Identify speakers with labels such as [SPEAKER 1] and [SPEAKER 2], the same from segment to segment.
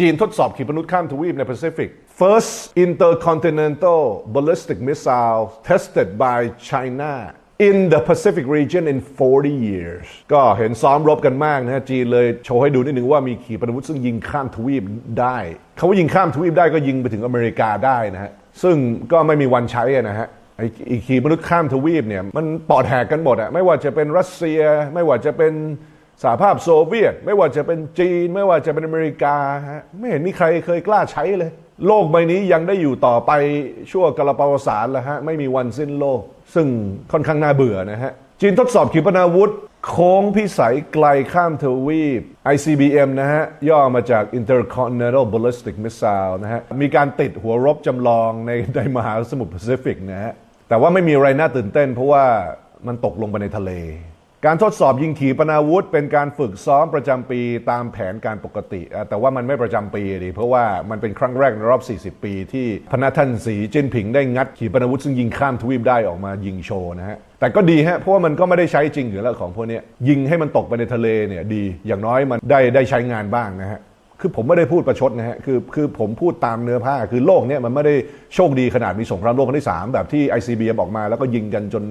[SPEAKER 1] จีนทดสอบขีปนาวุธข้ามทวีปในแปซิฟิก first intercontinental ballistic missile tested by China in the Pacific region in 40 years ก็เห็นซ้อมรบกันมากนะฮะจีนเลยโชว์ให้ดูนิดนึงว่ามีขีปนาวุธซึ่งยิงข้ามทวีปได้เขาว่ายิงข้ามทวีปได้ก็ยิงไปถึงอเมริกาได้นะฮะซึ่งก็ไม่มีวันใช้นะฮะไอ้ไอ้ขีปนาวุธข้ามทวีปเนี่ยมันปอดแหกกันหมดอะไม่ว่าจะเป็นรัสเซีย ไม่ว่าจะเป็น สหภาพโซเวียต ไม่ว่าจะเป็นจีน ไม่ว่าจะเป็นอเมริกาฮะไม่เห็นมีใครเคยกล้าใช้เลย โลกใบนี้ยังได้อยู่ต่อไปชั่วกระปวสารแล้วฮะไม่มีวันสิ้นโลก ซึ่งค่อนข้างน่าเบื่อนะฮะจีนทดสอบขีปนาวุธ โค้งพิสัยไกลข้ามทวีป ICBM นะฮะ ย่อมาจาก Intercontinental Ballistic Missile นะฮะ มีการติดหัวรบจำลองในในมหาสมุทรแปซิฟิกนะฮะ แต่ว่าไม่มีอะไรน่าตื่นเต้นเพราะว่ามันตกลงไปในทะเล การทดสอบยิงขีปนาวุธ เป็นการฝึกซ้อมประจำปีตามแผนการปกติ แต่ว่ามันไม่ประจำปีดิเพราะว่ามันเป็นครั้งแรกในรอบ 40 ปี ที่พนาท่านสีจิ้นผิงได้งัดขีปนาวุธ ซึ่งยิงข้ามทวีปได้ออกมายิงโชว์นะฮะแต่ก็ดีฮะเพราะว่ามันก็ไม่ได้ใช้จริงอยู่แล้วของพวกนี้ยิงให้มันตกไปในทะเลเนี่ยดี อย่างน้อยมันได้ได้ใช้งานบ้างนะฮะคือผมไม่ได้พูดประชดนะฮะคือคือผมพูดตามเนื้อผ้าคือโลกเนี้ยมันไม่ได้โชคดีขนาดมีสงครามโลกครั้งที่ 3 แบบที่ ICBM ออกมาแล้วก็ยิงกันจน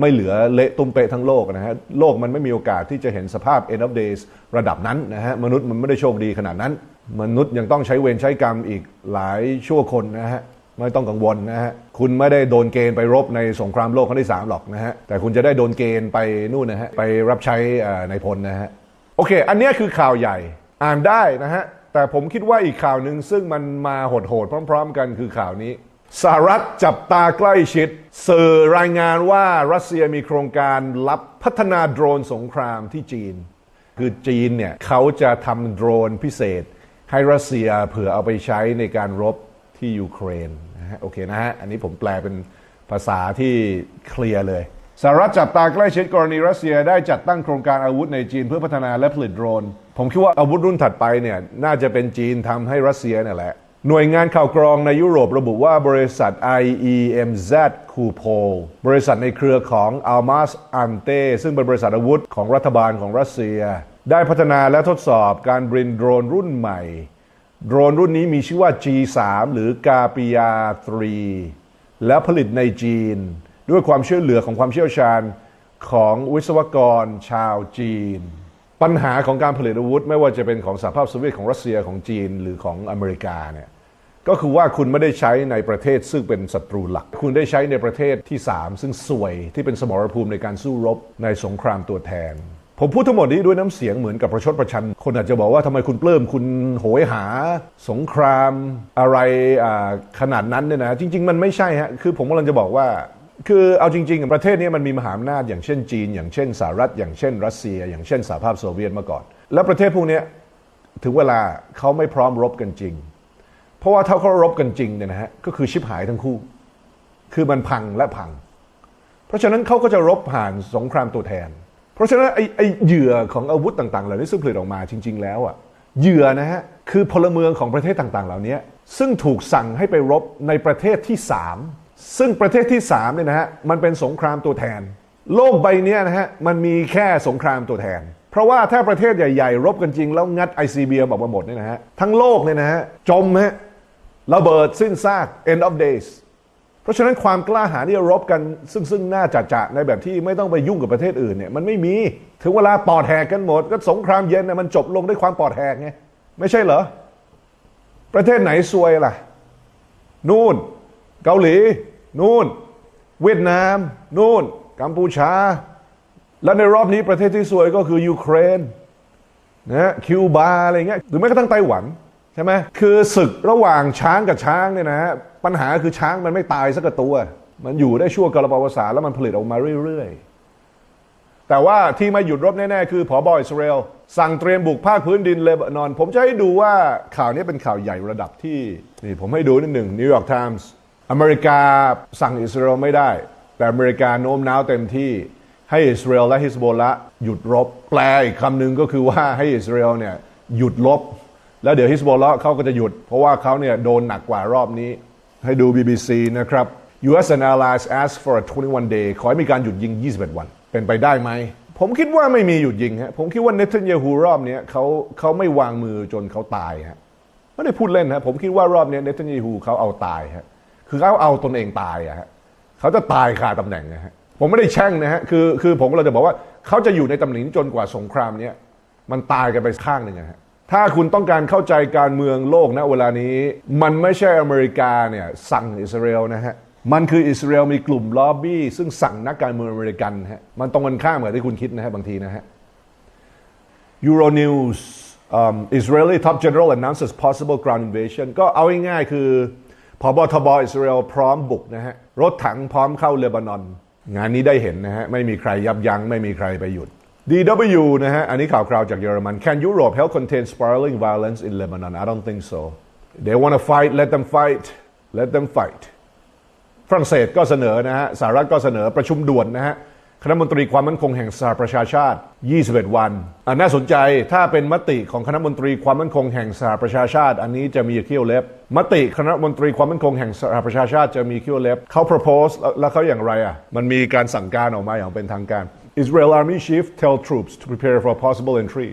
[SPEAKER 1] ไม่เหลือเละตุ้มเปะทั้งโลกนะฮะโลกมันไม่มีโอกาสที่จะเห็นสภาพ end of days ระดับนั้นนะฮะมนุษย์มันไม่ได้โชคดีขนาดนั้น มนุษย์ยังต้องใช้เวรใช้กรรมอีกหลายชั่วคนนะฮะไม่ต้องกังวลนะฮะ คุณไม่ได้โดนเกณฑ์ไปรบในสงครามโลกครั้งที่ 3 หรอกนะฮะ แต่คุณจะได้โดนเกณฑ์ไปนู่นนะฮะ ไปรับใช้ในพลนะฮะ โอเค อันนี้คือข่าวใหญ่ อ่านได้นะฮะ แต่ผมคิดว่าอีกข่าวหนึ่งซึ่งมันมาโหดๆพร้อม ๆ กันคือข่าวนี้ สหรัฐจับตาใกล้ชิด สื่อรายงานว่ารัสเซียมีโครงการรับพัฒนาโดรนสงครามที่จีน คือจีนเนี่ยเขาจะทำโดรนพิเศษ ให้รัสเซียเผื่อเอาไปใช้ในการรบที่ยูเครนนะฮะโอเคนะฮะ อันนี้ผมแปลเป็นภาษาที่เคลียร์เลยสหรัฐจับตาใกล้ชิดกรณีรัสเซียได้จัดตั้งโครงการอาวุธในจีนเพื่อพัฒนาและผลิตโดรน ผมคิดว่าอาวุธรุ่นถัดไปเนี่ยน่าจะเป็นจีนทำให้รัสเซียเนี่ยแหละ หน่วยงานข่าวกรองในยุโรประบุว่าบริษัท IEMZ c o p o l บริษัทในเครือของ Almas Ante ซึ่งเป็นบริษัทอาวุธของรัฐบาลของรัสเซีย ได้พัฒนาและทดสอบการบินโดรนรุ่นใหม่ โดรนรุ่นนี้มีชื่อว่า G3 หรือ g a p i a 3และผลิตในจีน ด้วยความช่วยเหลือของความเชี่ยวชาญของวิศวกรชาวจีน ปัญหาของการผลิตอาวุธ ไม่ว่าจะเป็นของสหภาพโซเวียตของรัสเซียของจีนหรือของอเมริกาเนี่ยก็คือว่าคุณไม่ได้ใช้ในประเทศซึ่งเป็นศัตรูหลัก คุณได้ใช้ในประเทศที่ 3 ซึ่งสวยที่เป็นสมรภูมิในการสู้รบในสงครามตัวแทน ผมพูดทั้งหมดนี้ด้วยน้ำเสียงเหมือนกับประชดประชัน คนอาจจะบอกว่าทำไมคุณปลื้มคุณโหยหา สงครามอะไรขนาดนั้นเนี่ยนะ จริง ๆ มันไม่ใช่ฮะคือผมกำลังจะบอกว่า คือเอาจริง ๆ ประเทศนี้มันมีมหาอำนาจอย่างเช่นจีน อย่างเช่นสหรัฐ อย่างเช่น รัสเซีย อย่างเช่นสหภาพโซเวียตมาก่อน แล้วประเทศพวกนี้ถึงเวลาเขาไม่พร้อมรบกันจริง เพราะว่าถ้าเขารบกันจริงเนี่ยนะฮะก็คือชิบหายทั้งคู่ คือมันพังและพัง เพราะฉะนั้นเขาก็จะรบผ่านสงครามตัวแทน เพราะฉะนั้นไอ้ไอเหยื่อของอาวุธต่างๆ เหล่านี้ซึ่งผลิตออกมาจริง ๆ แล้วอะเหยื่อนะฮะคือพลเมืองของประเทศต่างๆ เหล่านี้ซึ่งถูกสั่งให้ไปรบในประเทศที่3 ซึ่งประเทศที่3เนี่ยนะฮะมันเป็นสงครามตัวแทน โลกใบนี้นะฮะมันมีแค่สงครามตัวแทน เพราะว่าถ้าประเทศใหญ่ๆ รบกันจริง แล้วงัด ICBM ออกมาหมดเนี่ยนะฮะทั้งโลกเนี่ยนะฮะจมฮะระเบิดสิ้นซาก end of days เพราะฉะนั้นความกล้าหาญที่จะรบกันซึ่งซึ่งหน้าจัดจะในแบบที่ไม่ต้องไปยุ่งกับประเทศอื่นเนี่ยมันไม่มีถึงเวลาปอดแหกกันหมด ก็สงครามเย็นน่ะมันจบลงด้วยความปอดแหกไงไม่ใช่เหรอประเทศไหนซวยล่ะ นู่น เกาหลี นู่น เวียดนาม นู่น กัมพูชา และในรอบนี้ประเทศที่ซวยก็คือยูเครนนะคิวบาอะไรเงี้ยหรือแม้กระทั่งไต้หวันใช่ไหมคือศึกระหว่างช้างกับช้างเนี่ยนะฮะปัญหาคือช้างมันไม่ตายสักตัว มันอยู่ได้ชั่วกระปวสารแล้วมันผลิตออกมาเรื่อยๆ แต่ว่าที่มาหยุดรบแน่ๆ คือผอบอิสราเอลสั่งเตรียมบุกภาคพื้นดินเลบานอน ผมจะให้ดูว่าข่าวนี้เป็นข่าวใหญ่ระดับที่ นี่ผมให้ดูนิดหนึ่งนิวยอร์กไทมส์ อเมริกาสั่งอิสราเอลไม่ได้ แต่อเมริกาโน้มน้าวเต็มที่ให้อิสราเอลและฮิสโบละหยุดรบ แปลอีกคำหนึ่งก็คือว่าให้อิสราเอลเนี่ยหยุดรบ แล้วเดี๋ยวฮิสโบละเขาก็จะหยุด เพราะว่าเขาเนี่ยโดนหนักกว่ารอบนี้ ให้ดู BBC นะครับ U.S. and allies ask for a 21 day ขอให้มีการหยุดยิง 21 วัน เป็นไปได้ไหม ผมคิดว่าไม่มีหยุดยิงฮะผมคิดว่าเนทันยาฮูรอบเนี้ยเขาเขาไม่วางมือจนเขาตายฮะไม่ได้พูดเล่นนะผมคิดว่ารอบนี้เนทันยาฮูเขาเอาตายฮะ คือเขาเอาตนเองตายอะฮะเขาจะตายคาตำแหน่งนะฮะผมไม่ได้แช่งนะฮะคือคือผมเราจะบอกว่าเขาจะอยู่ในตำแหน่งจนกว่าสงครามเนี้ยมันตายกันไปข้างหนึ่งนะฮะถ้าคุณต้องการเข้าใจการเมืองโลกนะเวลานี้ มันไม่ใช่อเมริกาเนี่ยสั่งอิสราเอลนะฮะมันคืออิสราเอลมีกลุ่มล็อบบี้ ซึ่งสั่งนักการเมืองอเมริกันฮะมันตรงกันข้ามกับที่คุณคิดนะฮะบางทีนะฮะ Euronews um, Israeli top general announces possible ground invasion ก็เอาง่ายๆคือ พบทบอิสราเอลพร้อมบุกนะฮะ รถถังพร้อมเข้าเลบานอน งานนี้ได้เห็นนะฮะ ไม่มีใครยับยัง้งไม่มีใครไปหยุด DW นะฮะ อันนี้ข่าวคราวจากเยอรมัน Can Europe help contain spiraling violence in Lebanon I don't think so they want to fight let them fight let them fight ฝรั่งเศสก็เสนอนะฮะสหรัฐก็เสนอประชุมด่วนนะฮะ คณะมนตรีความมั่นคงแห่งสหประชาชาติ 21 วันอะน่าสนใจถ้าเป็นมติของคณะมนตรีความมั่นคงแห่งสหประชาชาติ อันนี้จะมีเขี้ยวเล็บ มติคณะมนตรีความมั่นคงแห่งสหประชาชาติจะมีเขี้ยวเล็บเขา propose แล้วเขาอย่างไรอะมันมีการสั่งการออกมาอย่างเป็นทางการ Israel Army Chief tell troops to prepare for possible entry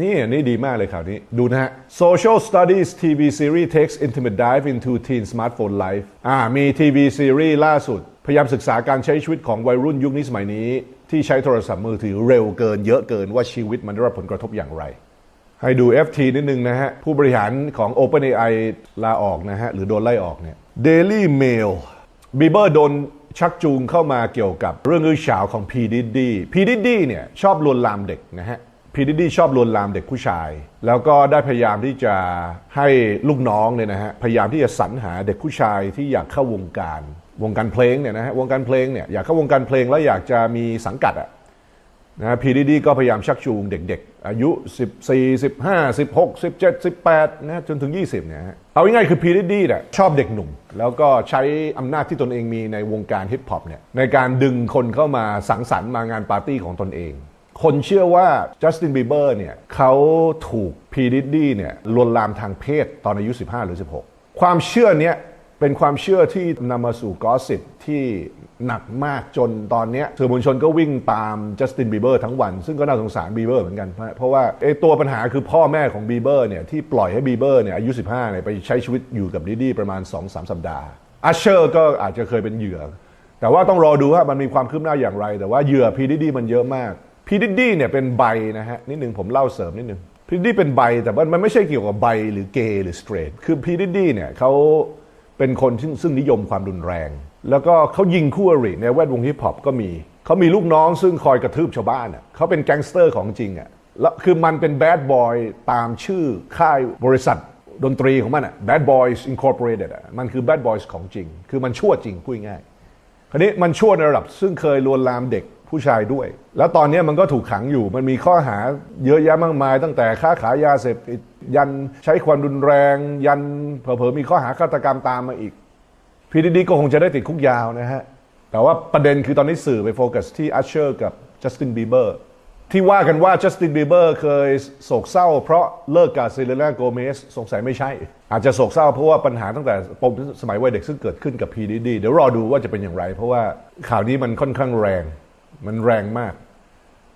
[SPEAKER 1] นี่อันนี่ดีมากเลยข่าวนี้ ดูนะฮะ Social Studies TV series takes intimate dive into teen smartphone life อ่ามีทีวีซีรีส์ล่าสุด พยายามศึกษาการใช้ชีวิตของวัยรุ่นยุคนี้สมัยนี้ ที่ใช้โทรศัพท์มือถือเร็วเกินเยอะเกินว่าชีวิตมันได้รับผลกระทบอย่างไร ให้ดู FT นิดนึงนะฮะ ผู้บริหารของ OpenAI ลาออกนะฮะ หรือโดนไล่ออกเนี่ย Daily Mail บีเบอร์โดนชักจูงเข้ามาเกี่ยวกับเรื่องอื้อฉาวของ P Diddy P Diddy เนี่ยชอบลวนลามเด็กนะฮะ P Diddy ชอบลวนลามเด็กผู้ชาย แล้วก็ได้พยายามที่จะให้ลูกน้องเนี่ยนะฮะพยายามที่จะสรรหาเด็กผู้ชายที่อยากเข้าวงการ วงการเพลงเนี่ยนะฮะวงการเพลงเนี่ยอยากเข้าวงการเพลงแล้วอยากจะมีสังกัดอะนะพีดีดีก็พยายามชักจูงเด็กๆ อายุ 14 15 16 17 18นะจนถึง 20เนี่ยฮะเอาง่ายๆคือพีดีดีเนี่ยชอบเด็กหนุ่ม แล้วก็ใช้อำนาจที่ตนเองมีในวงการฮิปฮอปเนี่ยในการดึงคนเข้ามาสังสรรค์มางานปาร์ตี้ของตนเอง คนเชื่อว่าจัสตินบีเบอร์เนี่ยเขาถูกพีดีดี้เนี่ยลวนลามทางเพศตอนอายุ 15 หรือ 16 ความเชื่อเนี้ยเป็นความเชื่อที่นำมาสู่กอสิบที่หนักมากจนตอนนี้สื่อมวลชนก็วิ่งตามจัสตินบีเบอร์ทั้งวัน ซึ่งก็น่าสงสารบีเบอร์เหมือนกัน เพราะว่าไอตัวปัญหาคือพ่อแม่ของบีเบอร์เนี่ยที่ปล่อยให้บีเบอร์เนี่ยอายุ 15เนี่ยไปใช้ชีวิตอยู่กับดิดี้ประมาณ 2-3สัปดาห์อัชเชอร์ก็อาจจะเคยเป็นเหยื่อ แต่ว่าต้องรอดูว่ามันมีความคืบหน้าอย่างไร แต่ว่าเหยื่อพีดิดี้มันเยอะมาก พีดิดี้เนี่ยเป็นใบนะฮะนิดหนึ่งผมเล่าเสริมนิดหนึ่งพีดิดี้เป็นใบแต่ว่ามันไม่ใช่เกี่ยวกับใบหรือเกย์หรือสเตรทคือพีดิดี้เนี่ยเขาเป็นคนซึ่งซึ่งนิยมความรุนแรง แล้วก็เขายิงคู่อริในแวดวงฮิปฮอปก็มีเขามีลูกน้องซึ่งคอยกระทืบชาวบ้านอะเขาเป็นแก๊งสเตอร์ของจริงอะแล้วคือมันเป็นแบดบอยตามชื่อค่ายบริษัทดนตรีของมันอะ Bad Boys Incorporated อะมันคือ Bad Boys ของจริง คือมันชั่วจริงพูดง่าย คราวนี้มันชั่วในระดับซึ่งเคยลวนลามเด็ก ผู้ชายด้วย แล้วตอนนี้มันก็ถูกขังอยู่ มันมีข้อหาเยอะแยะมากมาย ตั้งแต่ค้าขายยาเสพติดยันใช้ความรุนแรง ยันเผลอๆมีข้อหาฆาตกรรมตามมาอีกพีดีดีก็คงจะได้ติดคุกยาวนะฮะ แต่ว่าประเด็นคือตอนนี้สื่อไปโฟกัสที่อัชเชอร์กับจัสตินบีเบอร์ที่ว่ากันว่าจัสตินบีเบอร์เคยโศกเศร้า เพราะเลิกกับเซเลน่าโกเมสสงสัยไม่ใช่ อาจจะโศกเศร้าเพราะว่าปัญหาตั้งแต่ปมสมัยวัยเด็กซึ่งเกิดขึ้นกับพีดีดีเดี๋ยวรอดูว่าจะเป็นอย่างไร เพราะว่าข่าวนี้มันค่อนข้างแรง มันแรงมาก